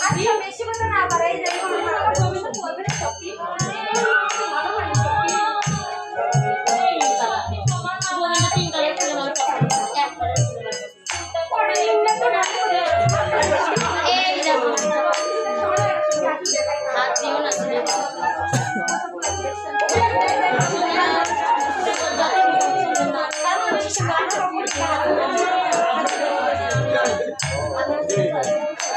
আচ্ছা বেশি কথা না বাড়াই যাই ভবিষ্যৎ করবে না সত্যি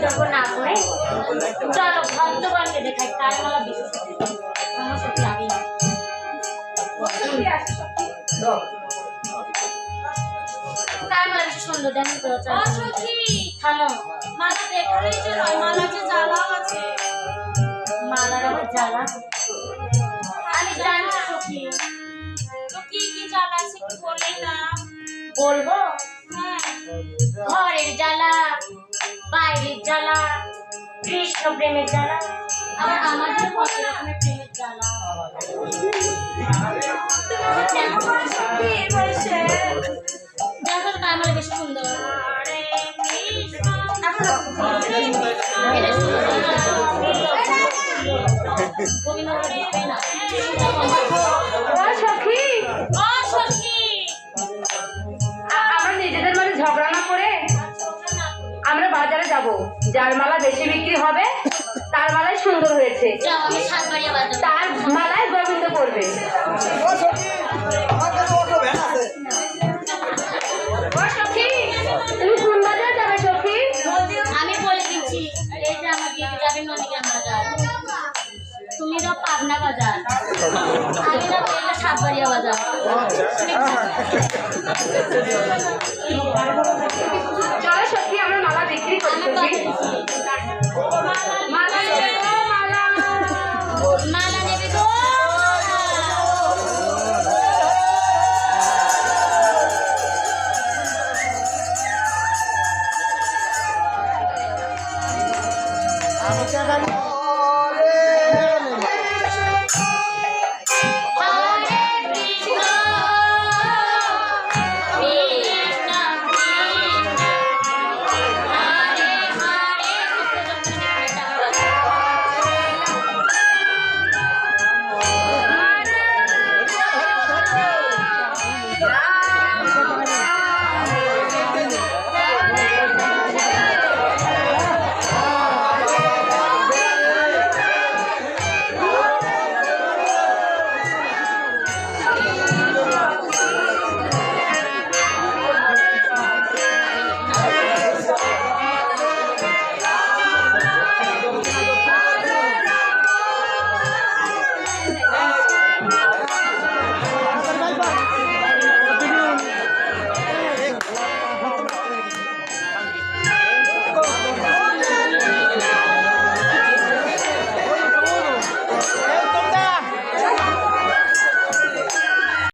মাঝে বিতর্ক না করে চলো ভক্তগণকে দেখাই কার মালা বেশি সুন্দর। আমার সত্যি আমি কার মালা সুন্দর দেখো তো থামো। মালা দেখালেই যে নয় মালা যে জ্বালাও আছে। মালার আবার জ্বালা? আমি জানি সখী তো কি কি জ্বালা আছে কি না। বলব? হ্যাঁ। ঘরের জ্বালা বাইরের জ্বালা কৃষ্ণ প্রেমের জ্বালা আবার আমার যে কত রকমের প্রেমের জ্বালা। দেখো আমার যাব। যার মালা বেশি বিক্রি হবে তার মালাই সুন্দর হয়েছে। তার মালায় গোবিন্দ পড়বে তুমি কোন বাজারে যাবে সখী? আমি বলে দিচ্ছি এই যে আমার দিদি যাবে নদীগ্রাম বাজার। তুমি যাও পাবনা বাজার। আমি যাব সাতবাড়িয়া বাজার।